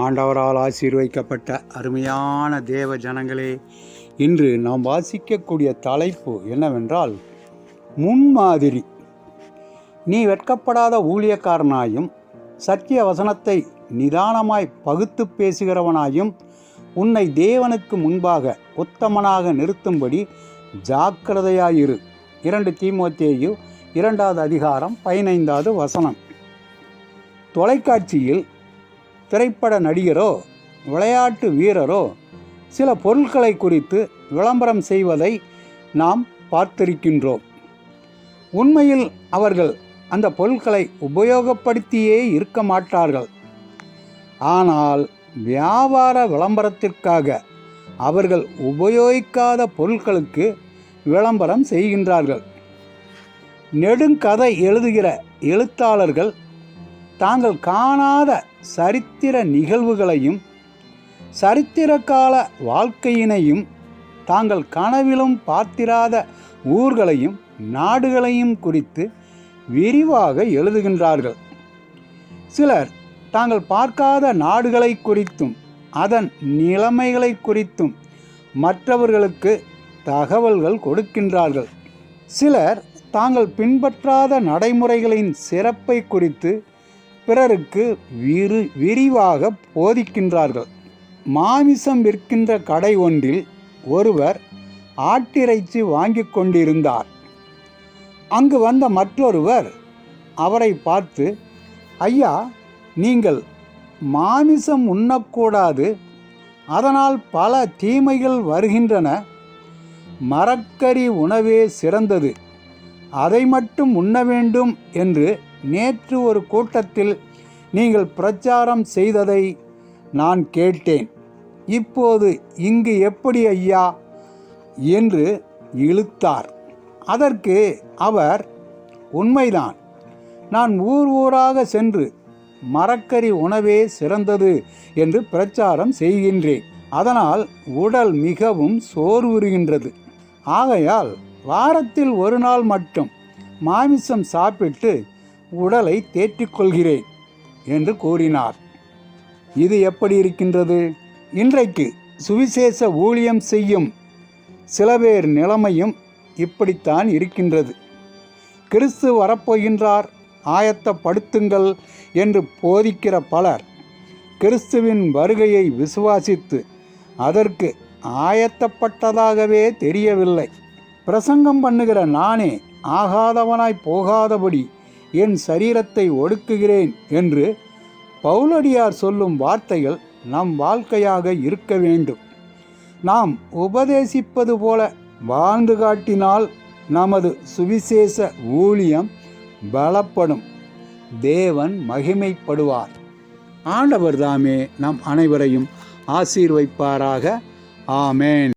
ஆண்டவரால் ஆசீர்வைக்கப்பட்ட அருமையான தேவ ஜனங்களே இன்று நாம் வாசிக்கக்கூடிய தலைப்பு என்னவென்றால் முன்மாதிரி. நீ வெட்கப்படாத ஊழியக்காரனாயும் சத்திய வசனத்தை நிதானமாய் பகுத்து பேசுகிறவனாயும் உன்னை தேவனுக்கு முன்பாக உத்தமனாக நிறுத்தும்படி ஜாக்கிரதையாயிரு. இரண்டு தீமோத்தேயு இரண்டாவது அதிகாரம் பதினைந்தாவது வசனம். தொலைக்காட்சியில் திரைப்பட நடிகரோ விளையாட்டு வீரரோ சில பொருட்களை குறித்து விளம்பரம் செய்வதை நாம் பார்த்திருக்கின்றோம். உண்மையில் அவர்கள் அந்த பொருட்களை உபயோகப்படுத்தியே இருக்க மாட்டார்கள். ஆனால் வியாபார விளம்பரத்திற்காக அவர்கள் உபயோகிக்காத பொருட்களுக்கு விளம்பரம் செய்கின்றார்கள். நெடுங்கதை எழுதுகிற எழுத்தாளர்கள் தாங்கள் காணாத சரித்திர நிகழ்வுகளையும் சரித்திர கால வாழ்க்கையினையும் தாங்கள் கனவிலும் பார்த்திராத ஊர்களையும் நாடுகளையும் குறித்து விரிவாக எழுதுகின்றார்கள். சிலர் தாங்கள் பார்க்காத நாடுகளை குறித்தும் அதன் நிலைமைகளை குறித்தும் மற்றவர்களுக்கு தகவல்கள் கொடுக்கின்றார்கள். சிலர் தாங்கள் பின்பற்றாத நடைமுறைகளின் சிறப்பை குறித்து பிறருக்கு விரு விரிவாக போதிக்கின்றார்கள். மாமிசம் விற்கின்ற கடை ஒன்றில் ஒருவர் ஆட்டிறைச்சி வாங்கி கொண்டிருந்தார். அங்கு வந்த மற்றொருவர் அவரை பார்த்து ஐயா நீங்கள் மாமிசம் உண்ணக்கூடாது. அதனால் பல தீமைகள் வருகின்றன. மரக்கறி உணவே சிறந்தது. அதை மட்டும் உண்ண வேண்டும் என்று நேற்று ஒரு கூட்டத்தில் நீங்கள் பிரச்சாரம் செய்ததை நான் கேட்டேன். இப்போது இங்கு எப்படி ஐயா? என்று இழுத்தார். அதற்கு அவர் உண்மைதான். நான் ஊர் ஊராக சென்று மரக்கறி உணவே சிறந்தது என்று பிரச்சாரம் செய்கின்றேன். அதனால் உடல் மிகவும் சோர்வுறுகின்றது. ஆகையால் வாரத்தில் ஒரு நாள் மட்டும் மாமிசம் சாப்பிட்டு உடலை தேற்றிக்கொள்கிறேன் என்று கூறினார். இது எப்படி இருக்கின்றது? இன்றைக்கு சுவிசேஷ ஊழியம் செய்யும் சில பேர் நிலைமையும் இப்படித்தான் இருக்கின்றது. கிறிஸ்து வரப்போகின்றார் ஆயத்தப்படுத்துங்கள் என்று போதிக்கிற பலர் கிறிஸ்துவின் வருகையை விசுவாசித்து அதற்கு ஆயத்தப்பட்டதாகவே தெரியவில்லை. பிரசங்கம் பண்ணுகிற நானே ஆகாதவனாய் போகாதபடி என் சரீரத்தை ஒடுக்குகிறேன் என்று பவுலடியார் சொல்லும் வார்த்தைகள் நம் வாழ்க்கையாக இருக்க வேண்டும். நாம் உபதேசிப்பது போல வாழ்ந்து காட்டினால் நமது சுவிசேஷ ஊழியம் பலப்படும். தேவன் மகிமைப்படுவார். ஆண்டவர் தாமே நம் அனைவரையும் ஆசீர்வைப்பாராக. ஆமேன்.